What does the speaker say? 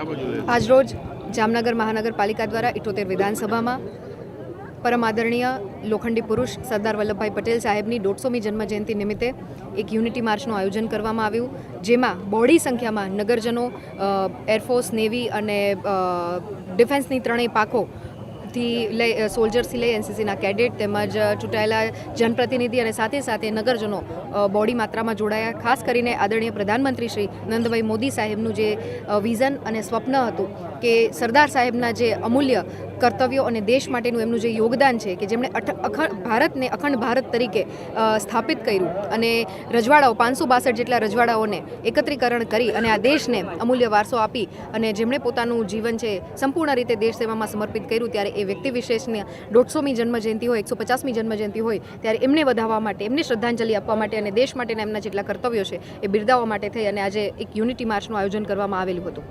આ રોજ જામનગર મહાનગરપાલિકા દ્વારા ઇઠોતેર વિધાનસભામાં પરમ આદરણીય લોખંડી પુરુષ સરદાર વલ્લભભાઈ પટેલ સાહેબની દોઢસોમી જન્મજયંતિ નિમિત્તે એક યુનિટી માર્ચનું આયોજન કરવામાં આવ્યું, જેમાં બોડી સંખ્યામાં નગરજનો એરફોર્સ નેવી અને ડિફેન્સની ત્રણેય પાખો થી લઈ સોલ્જર્સથી લઈ એનસીસીના કેડેટ તેમજ ચૂંટાયેલા જનપ્રતિનિધિ અને સાથે સાથે નગરજનો બોડી માત્રામાં જોડાયા. ખાસ કરીને આદરણીય પ્રધાનમંત્રી શ્રી નંદભાઈ મોદી સાહેબનું જે વિઝન અને સ્વપ્ન હતું કે સરદાર સાહેબના જે અમૂલ્ય કર્તવ્યો અને દેશ માટેનું એમનું જે યોગદાન છે કે જેમણે અખંડ ભારતને અખંડ ભારત તરીકે સ્થાપિત કર્યું. અને રજવાડાઓ, પાંચસો બાસઠ જેટલા રજવાડાઓને એકત્રીકરણ કરી અને આ દેશને અમૂલ્ય વારસો આપી અને જેમણે પોતાનું જીવન છે સંપૂર્ણ રીતે દેશ સેવામાં સમર્પિત કર્યું, ત્યારે એ વ્યક્તિ વિશેષને દોઢસોમી જન્મજયંતિ હોય, એકસો પચાસમી જન્મજયંતિ હોય, ત્યારે એમને વધાવવા માટે, એમને શ્રદ્ધાંજલિ આપવા માટે અને દેશ માટેના એમના જેટલા કર્તવ્યો છે, એ બિરદાવવા માટે થઈ અને આજે એક યુનિટી માર્ચનું આયોજન કરવામાં આવેલું હતું.